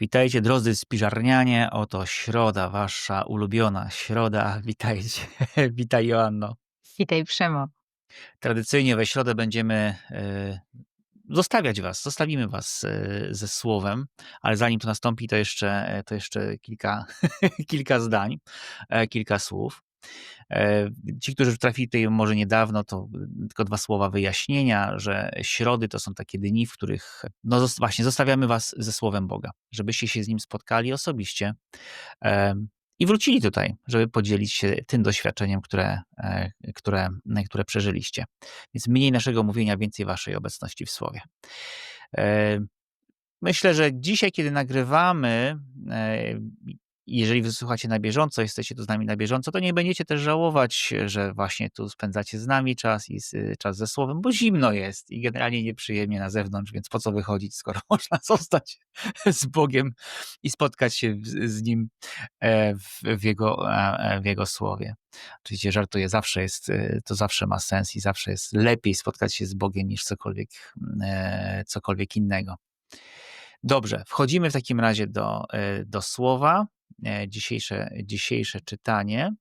Witajcie drodzy spiżarnianie, oto środa, wasza ulubiona środa. Witajcie, witaj Joanno. Witaj Przemo. Tradycyjnie we środę będziemy e, zostawiać was, zostawimy was e, ze słowem, ale zanim to nastąpi, to jeszcze, to jeszcze kilka, kilka zdań, e, kilka słów. E, ci, którzy trafili tutaj może niedawno, to tylko dwa słowa wyjaśnienia, że środy to są takie dni, w których no właśnie zostawiamy was ze Słowem Boga, żebyście się z Nim spotkali osobiście e, i wrócili tutaj, żeby podzielić się tym doświadczeniem, które, e, które, które przeżyliście. Więc mniej naszego mówienia, więcej waszej obecności w Słowie. Myślę, że dzisiaj, kiedy nagrywamy, jeżeli wysłuchacie na bieżąco, jesteście tu z nami na bieżąco, to nie będziecie też żałować, że właśnie tu spędzacie z nami czas i czas ze słowem, bo zimno jest i generalnie nieprzyjemnie na zewnątrz, więc po co wychodzić, skoro można zostać z Bogiem i spotkać się z Nim e, w Jego, e, w jego słowie. Oczywiście żartuję, zawsze jest, e, to zawsze ma sens i zawsze jest lepiej spotkać się z Bogiem niż cokolwiek, cokolwiek innego. Dobrze, wchodzimy w takim razie do, do słowa. E, dzisiejsze, dzisiejsze czytanie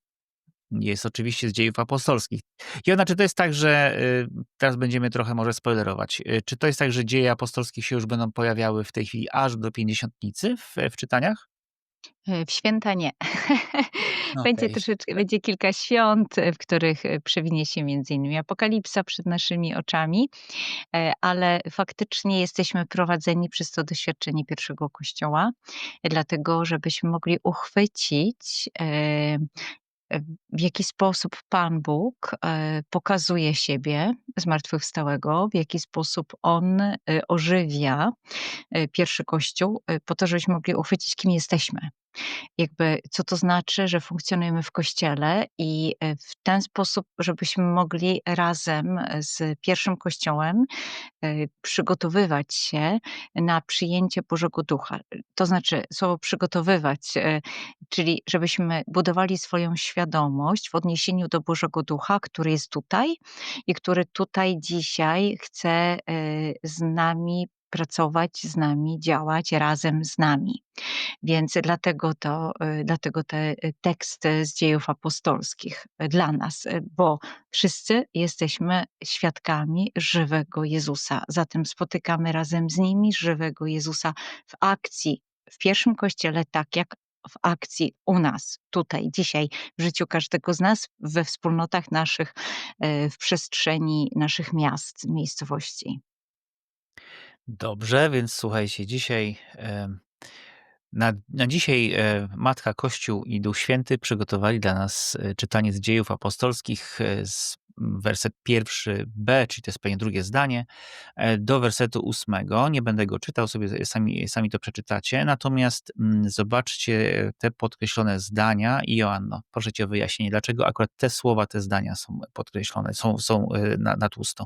jest oczywiście z dziejów apostolskich. I ona, czy to jest tak, że y, teraz będziemy trochę może spoilerować, y, czy to jest tak, że dzieje apostolskie się już będą pojawiały w tej chwili aż do pięćdziesiątnicy w, w czytaniach? E, w święta nie. Będzie Okej. troszeczkę, będzie kilka świąt, w których e, przewinie się między innymi apokalipsa przed naszymi oczami, e, ale faktycznie jesteśmy prowadzeni przez to doświadczenie pierwszego Kościoła, dlatego żebyśmy mogli uchwycić w jaki sposób Pan Bóg pokazuje siebie zmartwychwstałego, w jaki sposób On ożywia pierwszy Kościół, po to, żebyśmy mogli uchwycić, kim jesteśmy jakby co to znaczy, że funkcjonujemy w kościele i e, w ten sposób, żebyśmy mogli razem z pierwszym kościołem e, przygotowywać się na przyjęcie Bożego Ducha. To znaczy słowo przygotowywać, e, czyli żebyśmy budowali swoją świadomość w odniesieniu do Bożego Ducha, który jest tutaj i który tutaj dzisiaj chce z nami pracować z nami, działać razem z nami. Więc dlatego, to, y, dlatego te y, teksty z dziejów apostolskich y, dla nas, bo wszyscy jesteśmy świadkami żywego Jezusa. Zatem spotykamy razem z nimi żywego Jezusa w akcji, w pierwszym kościele, tak jak w akcji u nas, tutaj, dzisiaj, w życiu każdego z nas, we wspólnotach naszych, w przestrzeni naszych miast, miejscowości. Dobrze, więc słuchajcie, dzisiaj na, na dzisiaj e, Matka Kościół i Duch Święty przygotowali dla nas e, czytanie z dziejów apostolskich e, z werset pierwszy B, czyli to jest pewnie drugie zdanie, do wersetu ósmego. Nie będę go czytał, sobie sami, sami to przeczytacie. Natomiast mm, zobaczcie te podkreślone zdania i Joanno, proszę cię o wyjaśnienie, dlaczego akurat te słowa, te zdania są podkreślone, są, są na, na tłusto.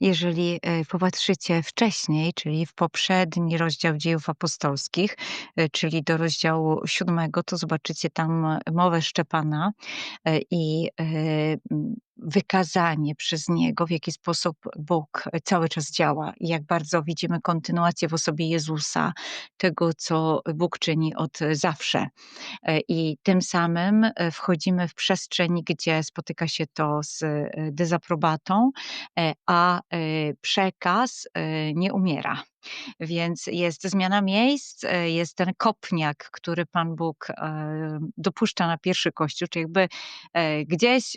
Jeżeli e, popatrzycie wcześniej, czyli w poprzedni rozdział dziejów apostolskich, e, czyli do rozdziału siódmego, to zobaczycie tam mowę Szczepana e, i wykazanie przez niego, w jaki sposób Bóg cały czas działa i jak bardzo widzimy kontynuację w osobie Jezusa, tego, co Bóg czyni od zawsze. I tym samym wchodzimy w przestrzeń, gdzie spotyka się to z dezaprobatą, a przekaz nie umiera. Więc jest zmiana miejsc, e, jest ten kopniak, który Pan Bóg e, dopuszcza na pierwszy kościół, czyli jakby e, gdzieś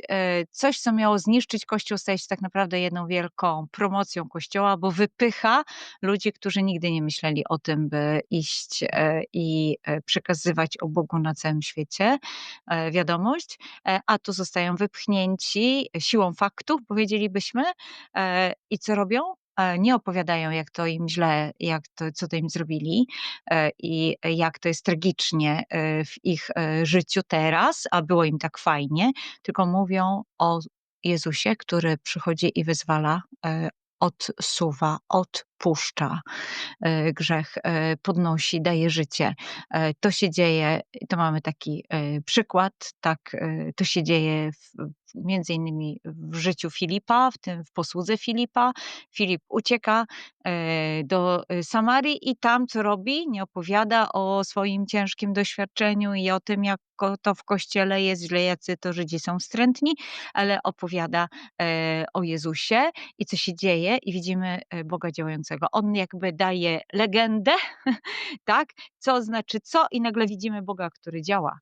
coś, co miało zniszczyć kościół, staje się tak naprawdę jedną wielką promocją kościoła, bo wypycha ludzi, którzy nigdy nie myśleli o tym, by iść i przekazywać o Bogu na całym świecie wiadomość, a tu zostają wypchnięci siłą faktów, powiedzielibyśmy, i co robią? E, nie opowiadają, jak to im źle, jak to, co to im zrobili e, i jak to jest tragicznie e, w ich życiu teraz, a było im tak fajnie, tylko mówią o Jezusie, który przychodzi i wyzwala, odsuwa, od odpuszcza e, grzech, e, podnosi, daje życie. E, To się dzieje, to mamy taki przykład, tak, to się dzieje w, między innymi w życiu Filipa, w tym w posłudze Filipa. Filip ucieka do Samarii i tam co robi? Nie opowiada o swoim ciężkim doświadczeniu i o tym, jak to w kościele jest źle, jacy to Żydzi są wstrętni, ale opowiada o Jezusie i co się dzieje i widzimy Boga działającego. On jakby daje legendę, tak? Co znaczy co i nagle widzimy Boga, który działa.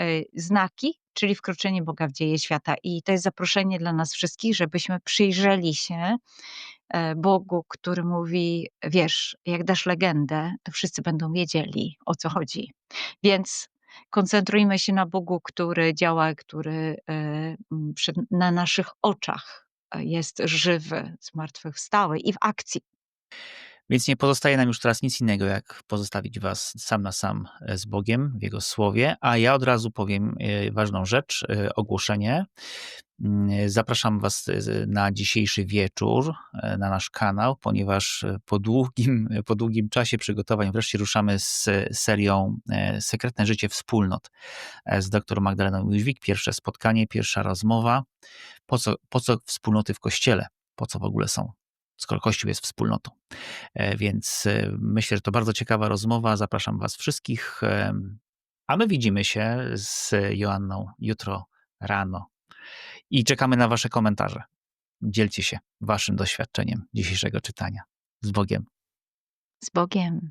E, Znaki, czyli wkroczenie Boga w dzieje świata. I to jest zaproszenie dla nas wszystkich, żebyśmy przyjrzeli się e, Bogu, który mówi, wiesz, jak dasz legendę, to wszyscy będą wiedzieli, o co chodzi. Więc koncentrujmy się na Bogu, który działa, który e, na naszych oczach jest żywy, zmartwychwstały i w akcji. Więc nie pozostaje nam już teraz nic innego, jak pozostawić Was sam na sam e, z Bogiem w Jego słowie. A ja od razu powiem e, ważną rzecz, e, ogłoszenie. Mm, Zapraszam Was na dzisiejszy wieczór na nasz kanał, ponieważ po długim, po długim czasie przygotowań wreszcie ruszamy z serią Sekretne życie wspólnot z dr Magdaleną Jóźwik. Pierwsze spotkanie, pierwsza rozmowa. Po co, po co wspólnoty w Kościele? Po co w ogóle są? Skoro Kościół jest wspólnotą. E, Więc e, myślę, że to bardzo ciekawa rozmowa. Zapraszam Was wszystkich. em, A my widzimy się z Joanną jutro rano. I czekamy na Wasze komentarze. Dzielcie się Waszym doświadczeniem dzisiejszego czytania. Z Bogiem. Z Bogiem.